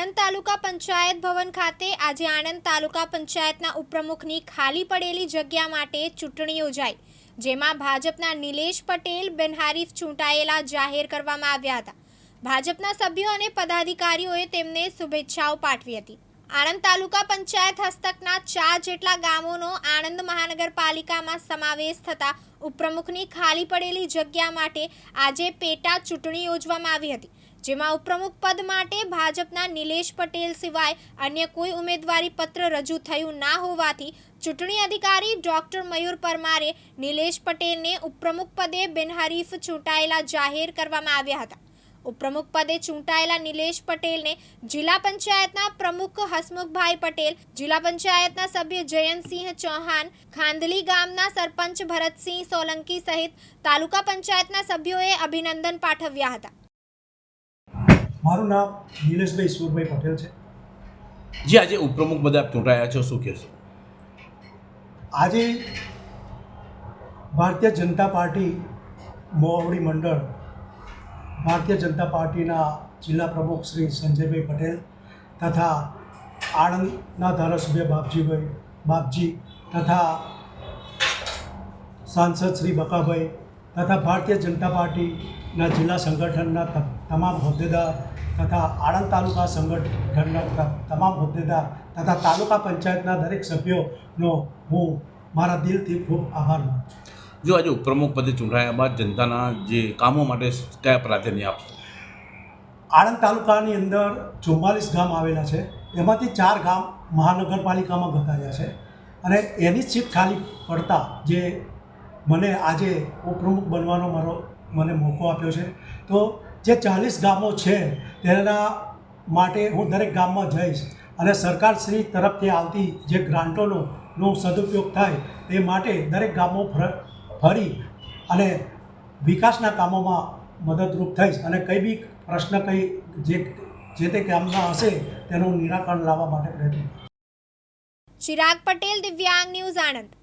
આણંદ તાલુકા પંચાયત ભવન ખાતે આજે આણંદ તાલુકા પંચાયતના ઉપપ્રમુખની ખાલી પડેલી જગ્યા માટે ચૂંટણી યોજાઈ, જેમાં ભાજપના નિલેશ પટેલ, બિનહારીફ ચૂંટાયેલા જાહેર કરવામાં આવ્યા હતા. ભાજપના સભ્યો અને પદાધિકારીઓએ તેમને શુભેચ્છાઓ પાઠવી હતી. આણંદ તાલુકા પંચાયત હસ્તકના ચાર જેટલા ગામોનો આણંદ મહાનગરપાલિકામાં સમાવેશ થતા ઉપપ્રમુખની ખાલી પડેલી જગ્યા માટે આજે પેટા ચૂંટણી યોજવામાં આવી હતી. જેમાં ઉપપ્રમુખ પદ માટે ભાજપના નિલેશ પટેલ સિવાય અન્ય કોઈ ઉમેદવારી પત્ર રજૂ થયું ના હોવાથી ચૂંટણી અધિકારી ડોક્ટર મયુર પરમારે નિલેશ પટેલને ઉપપ્રમુખ પદે બિનહરીફ ચૂંટાયેલા જાહેર કરવામાં આવ્યા હતા. ઉપપ્રમુખ પદે ચૂંટાયેલા નિલેશ પટેલને જિલ્લા પંચાયતના પ્રમુખ હસમુખભાઈ પટેલ, જિલ્લા પંચાયતના સભ્ય જયંતસિંહ ચૌહાણ ખાંદલી ગામના સરપંચ ભરતસિંહ સોલંકી સહિત તાલુકા પંચાયતના સભ્યોએ અભિનંદન પાઠવ્યા હતા. મારું નામ નિલેશભાઈ સુરભાઈ પટેલ છે. જે આજે ઉપપ્રમુખ બધા ચૂંટાયા છો શું કહેશો? આજે ભારતીય જનતા પાર્ટી મોવડી મંડળ ભારતીય જનતા પાર્ટીના જિલ્લા પ્રમુખ શ્રી સંજયભાઈ પટેલ તથા આણંદના ધારાસભ્ય બાપજીભાઈ બાપજી તથા સાંસદ શ્રી બકાભાઈ તથા ભારતીય જનતા પાર્ટીના જિલ્લા સંગઠનના તમામ હોદ્દેદાર તથા આણંદ તાલુકા સંગઠનના તમામ હોદ્દેદાર તથા તાલુકા પંચાયતના દરેક સભ્યોનો હું મારા દિલથી ખૂબ આભાર માનું છું. જો આજે ઉપપ્રમુખ પદે ચૂંટાયા બાદ જનતાના જે કામો માટે કયા પ્રાધાન્ય આપશો? આણંદ તાલુકાની અંદર ચુમ્માલીસ ગામ આવેલા છે. એમાંથી ચાર ગામ મહાનગરપાલિકામાં ગતાર્યા છે. અને એની સીટ ખાલી પડતા જે મને આજે ઉપપ્રમુખ બનવાનો મારો મને મોકો આપ્યો છે. તો જે ચાલીસ ગામો છે, તેના માટે હું દરેક ગામમાં જઈશ અને સરકારશ્રી તરફથી આવતી જે ગ્રાન્ટોનો નો સદુપયોગ થાય તે માટે દરેક ગામો ફરી અને વિકાસના કામોમાં મદદરૂપ થઈશ અને કંઈ બી પ્રશ્ન કંઈ જે જે તે ગામના હશે તેનું નિરાકરણ લાવવા માટે પ્રયત્ન. ચિરાગ પટેલ, દિવ્યાંગ ન્યૂઝ આણંદ